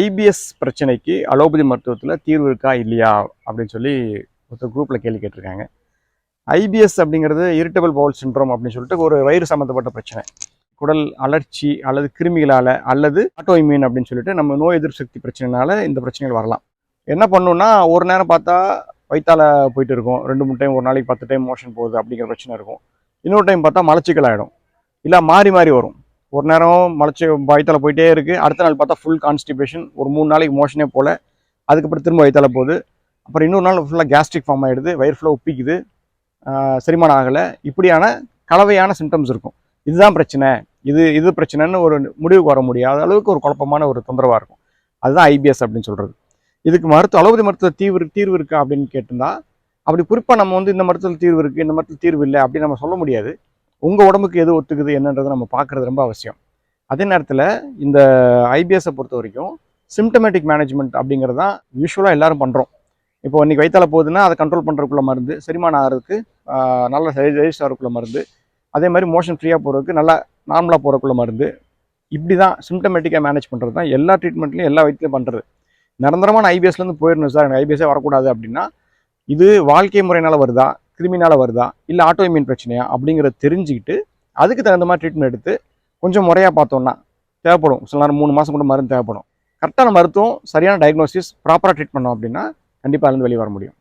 IPS பிரச்சனைக்கு allopathy மருத்துவத்தில் தீர்வு இருக்கா இல்லையா அப்படின்னு சொல்லி ஒருத்தர் குரூப்பில் கேள்வி கேட்டிருக்காங்க. ஐபிஎஸ் அப்படிங்கிறது இரிட்டபிள் பவுல் சிண்ட்ரோம் அப்படின்னு சொல்லிட்டு ஒரு வயிறு சம்மந்தப்பட்ட பிரச்சனை. குடல் அலர்ச்சி அல்லது கிருமிகளால் அல்லது ஆட்டோ இம்யூன் அப்படின்னு சொல்லிட்டு நம்ம நோய் எதிர்ப்பு சக்தி பிரச்சனைனால இந்த பிரச்சனைகள் வரலாம். என்ன பண்ணுன்னா ஒரு நேரம் பார்த்தா வயிற்றால் போயிட்டு இருக்கும். ரெண்டு மூணு டைம் ஒரு நாளைக்கு பத்து டைம் மோஷன் போகுது அப்படிங்கிற பிரச்சனை இருக்கும். இன்னொரு டைம் பார்த்தா மலச்சிக்கல் ஆகிடும் இல்லை மாறி மாறி வரும். ஒரு நேரம் மலைச்சி வயிற்றால போயிட்டே இருக்குது அடுத்த நாள் பார்த்தா ஃபுல் கான்ஸ்டிபேஷன் ஒரு மூணு நாளைக்கு மோஷனே போல. அதுக்கப்புறம் திரும்ப வயிற்றால போகுது. அப்புறம் இன்னொரு நாள் ஃபுல்லாக கேஸ்ட்ரிக் ஃபார்ம் ஆகிடுது வயிறு ஃபுல்லாக ஒப்பிக்குது. செரிமானம் ஆகலை. இப்படியான கலவையான சிம்டம்ஸ் இருக்கும். இதுதான் பிரச்சனை. இது இது பிரச்சனைன்னு ஒரு முடிவுக்கு வர முடியாத அளவுக்கு ஒரு குழப்பமான ஒரு தொந்தரவாக இருக்கும். அதுதான் ஐபிஎஸ் அப்படின்னு சொல்கிறது இதுக்கு மருத்துவ அலோபதி மருத்துவ தீர்வு தீர்வு இருக்கா அப்படின்னு கேட்டிருந்தா அப்படி குறிப்பாக நம்ம வந்து இந்த மருத்துவத்தில் தீர்வு இருக்குது இந்த மருத்துவ தீர்வு இல்லை அப்படின்னு நம்ம சொல்ல முடியாது. உங்கள் உடம்புக்கு எது ஒத்துக்குது என்னன்றதை நம்ம பார்க்குறது ரொம்ப அவசியம். அதே நேரத்தில் இந்த ஐபிஎஸை பொறுத்த வரைக்கும் சிம்டமேட்டிக் மேனேஜ்மெண்ட் அப்படிங்கிறது தான் யூஸ்வலாக எல்லோரும் பண்ணுறோம் இப்போ இன்றைக்கி வயிற்றால போகுதுன்னா அதை கண்ட்ரோல் பண்ணுறதுக்குள்ள மருந்து செரிமானம் ஆகிறதுக்கு நல்ல டைஜஸ்ட் ஆகிறதுக்குள்ள மருந்து அதே மாதிரி மோஷன் ஃப்ரீயாக போகிறதுக்கு நல்லா நார்மலாக போகிறக்குள்ள மருந்து இப்படி தான் சிம்டமேட்டிக்காக மேனேஜ் பண்ணுறது தான் எல்லா ட்ரீட்மெண்ட்லையும் எல்லா வயிற்றுலையும் பண்ணுறது நிரந்தரமான ஐபிஎஸ்லேருந்து போயிடணும் சார் எனக்கு ஐபிஎஸ்ஸே வரக்கூடாது அப்படின்னா இது வாழ்க்கை முறையினால் வருதா? கிருமினால வருதா? இல்லை ஆட்டோ இம்யூன் பிரச்சனையா? அப்படிங்கிறத தெரிஞ்சுக்கிட்டு அதுக்கு தகுந்த மாதிரி ட்ரீட்மெண்ட் எடுத்து கொஞ்சம் முறையாக பார்த்தோம்னா தேவைப்படும். சில நேரம் மூணு மாதம் கூட மருந்து தேவைப்படும். கரெக்டான மருத்துவம் சரியான டயக்னோசிஸ் ப்ராப்பராக ட்ரீட் பண்ணோம் அப்படின்னா கண்டிப்பாக அதுலேருந்து வெளியே வர முடியும்.